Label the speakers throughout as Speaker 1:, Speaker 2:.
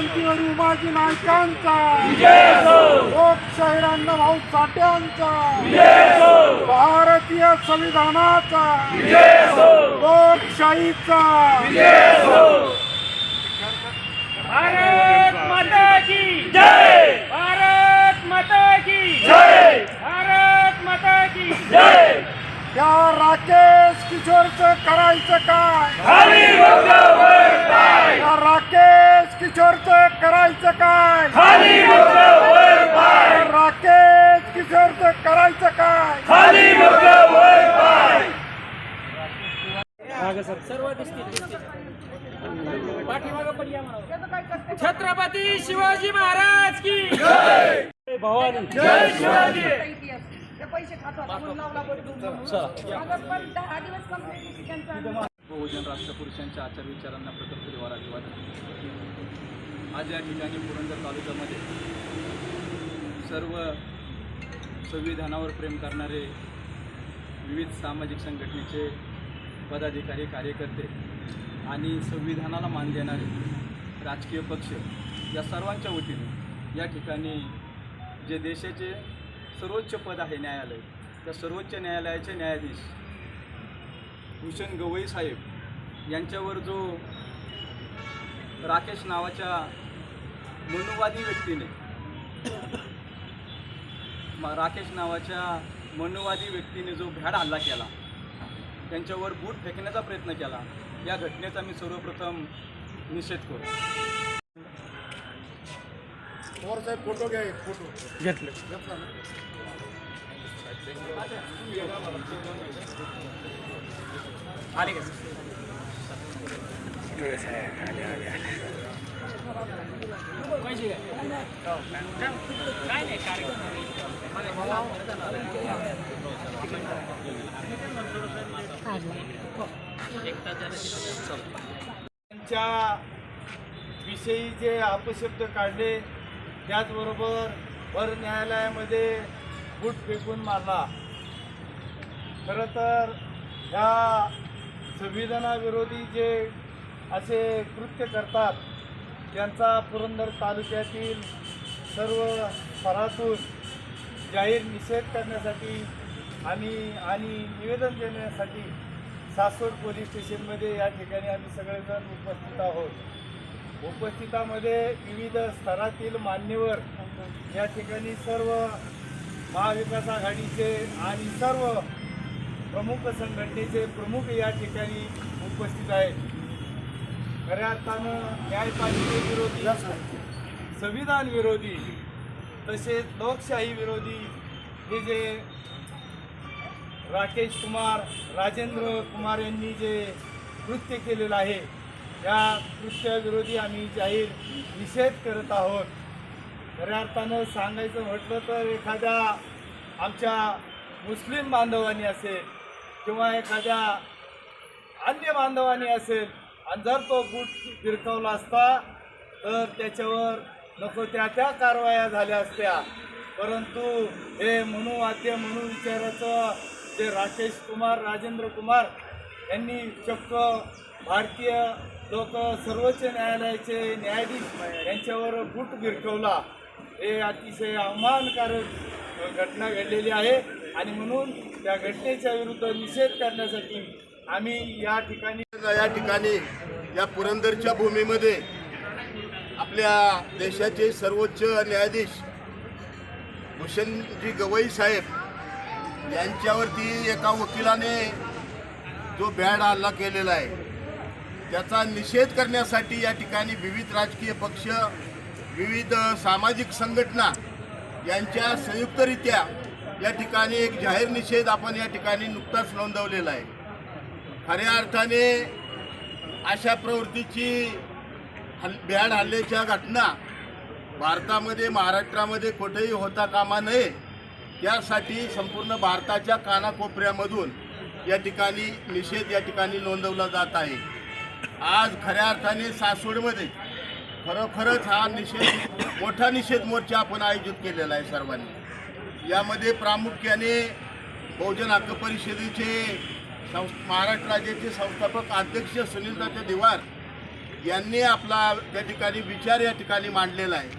Speaker 1: क्रांतीवर उमाजी नायकांचा. लोकशाहीर अण्णाभाऊ साठ्यांचा. भारतीय संविधानाचा. लोकशाहीचा.
Speaker 2: भारत माता की जय भारत माता की जय भारत माता की जय
Speaker 1: या राकेश किशोरचं करायचं काय
Speaker 2: खाली वर पाय
Speaker 1: या राकेश किशोरचं करायचं काय? राकेश किशोरचं करायचं काय?
Speaker 2: छत्रपती शिवाजी महाराज की भवानी. जय शिवाजी.
Speaker 3: ते पैसे खातो लावला पण दहा दिवस
Speaker 4: बहुजन राष्ट्रपुरुषांच्या आचार विचारांना प्रथम परिवार अभिवादन आज या ठिकाणी पुरंदर तालुक्यामध्ये सर्व संविधानावर प्रेम करणारे विविध सामाजिक संघटनेचे पदाधिकारी कार्यकर्ते आणि संविधानाला मान देणारे राजकीय पक्ष या सर्वांच्या वतीने या ठिकाणी जे देशाचे सर्वोच्च पद आहे न्यायालय त्या सर्वोच्च न्यायालयाचे न्यायाधीश भूषण गवई साहेब यांच्यावर जो राकेश नावाच्या मनुवादी व्यक्तीने म- राकेश नावाच्या मनुवादी व्यक्तीने जो भ्याड हल्ला केला त्यांच्यावर बूट फेकण्याचा प्रयत्न केला या घटनेचा मी सर्वप्रथम निषेध करतो
Speaker 1: पवार साहेब फोटो घ्या फोटो
Speaker 4: घेतले.
Speaker 1: घेतला ना
Speaker 5: त्यांच्या विषयी जे अपशब्द काढले त्याचबरोबर भर न्यायालयामध्ये बूट फेकून मारला. खरं तर ह्या संविधानाविरोधी जे असे कृत्य करतात त्यांचा पुरंदर तालुक्यातील सर्व स्तरातून जाहीर निषेध करण्यासाठी आणि आणि निवेदन देण्यासाठी सासवड पोलीस स्टेशनमध्ये या ठिकाणी आम्ही सगळेजण उपस्थित आहोत. उपस्थितामध्ये विविध स्तरातील मान्यवर या ठिकाणी सर्व महाविकास आघाडीचे आणि सर्व प्रमुख संघटनेचे प्रमुख या ठिकाणी उपस्थित आहेत. खऱ्या अर्थानं न्यायपालिकेविरोधी संविधान विरोधी तसेच लोकशाही विरोधी हे जे राकेश कुमार राजेंद्र कुमार यांनी जे कृत्य केलेलं आहे या कृत्याविरोधी आम्ही जाहीर निषेध करत आहोत. खऱ्या अर्थानं सांगायचं म्हटलं तर एखाद्या आमच्या मुस्लिम बांधवांनी असेल किंवा एखाद्या अन्य बांधवांनी असेल आणि जर तो बूट फिरकवला असता तर त्याच्यावर नको त्या त्या कारवाया झाल्या असत्या. परंतु हे मनुवाद्य म्हणून विचाराचं जे राकेश कुमार राजेंद्र कुमार यांनी चक्क भारतीय लोक सर्वोच्च न्यायालयाचे न्यायाधीश यांच्यावर बूट गिरकवला हे अतिशय अवमानकारक घटना घडलेली आहे. आणि म्हणून त्या घटनेच्या विरुद्ध निषेध करण्यासाठी आम्ही या ठिकाणी
Speaker 6: या ठिकाणी या पुरंदरच्या भूमीमध्ये आपल्या देशाचे सर्वोच्च न्यायाधीश भूषणजी गवई साहेब यांच्यावरती एका वकिलाने जो बॅड हल्ला केलेला आहे त्याचा निषेध करण्यासाठी या ठिकाणी विविध राजकीय पक्ष विविध सामाजिक संघटना यांच्या संयुक्तरित्या या ठिकाणी एक जाहीर निषेध आपण या ठिकाणी नुकताच नोंदवलेला आहे. खऱ्या अर्थाने अशा प्रवृत्तीची हल भ्याड हल्ल्याच्या घटना भारतामध्ये महाराष्ट्रामध्ये कुठेही होता कामा नये यासाठी संपूर्ण भारताच्या कानाकोपऱ्यामधून या ठिकाणी निषेध या ठिकाणी नोंदवला जात आहे. आज खऱ्या अर्थाने सासवडमध्ये खरोखरच हा निषेध मोठा निषेध मोर्चा आपण आयोजित केलेला आहे सर्वांनी. यामध्ये प्रामुख्याने बहुजन हक्क परिषदेचे संस महाराष्ट्र राज्याचे संस्थापक अध्यक्ष सुनीलदाचे दिवार यांनी आपला त्या ठिकाणी विचार या ठिकाणी मांडलेला आहे.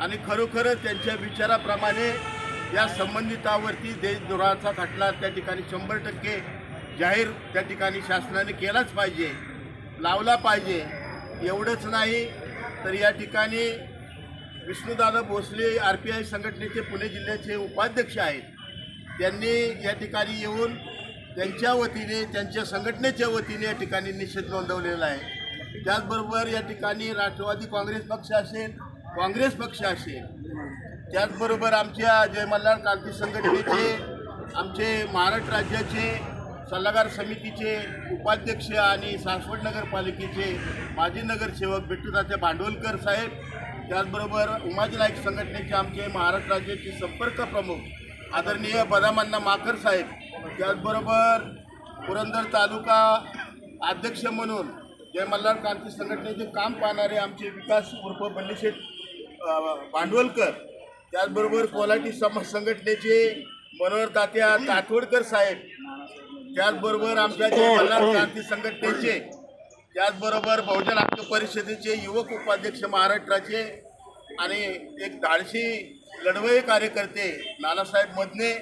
Speaker 6: आणि खरोखरच त्यांच्या विचाराप्रमाणे या संबंधितावरती देशद्रोहाचा खटला त्या ठिकाणी शंभर टक्के जाहीर त्या ठिकाणी शासनाने केलाच पाहिजे लावला पाहिजे एवढंच नाही. तर या ठिकाणी Vishnudada Bhosale R P I संघटनेचे पुणे जिल्ह्याचे उपाध्यक्ष आहेत. त्यांनी या ठिकाणी येऊन त्यांच्या वतीने त्यांच्या संघटनेच्या वतीने या ठिकाणी निषेध नोंदवलेला आहे. त्याचबरोबर या ठिकाणी राष्ट्रवादी काँग्रेस पक्ष असेल काँग्रेस पक्ष असेल त्याचबरोबर आमच्या जय क्रांती संघटनेचे आमचे महाराष्ट्र राज्याचे सल्लागार समितीचे उपाध्यक्ष आणि सासवड नगरपालिकेचे माजी नगरसेवक बिट्टूदाते भांडवलकर साहेब त्याचबरोबर उमाजी नाईक संघटनेचे आमचे महाराष्ट्र राज्याचे संपर्क प्रमुख आदरणीय बदामांना माकर साहेब त्याचबरोबर पुरंदर तालुका अध्यक्ष म्हणून जय मल्हार क्रांती संघटनेचे काम पाहणारे आमचे विकास उर्फ बंडीशेठ भांडवलकर त्याचबरोबर कोल्हाटी समाज संघटनेचे मनोहर तात्या तातवडकर साहेब त्याचबरोबर आमच्या जे मल्हार क्रांती संघटनेचे त्याचबरोबर बहुजन हक्क परिषदेचे युवक उपाध्यक्ष महाराष्ट्राचे आणि एक धाडशी लढवई कार्यकर्ते नानासाहेब मधने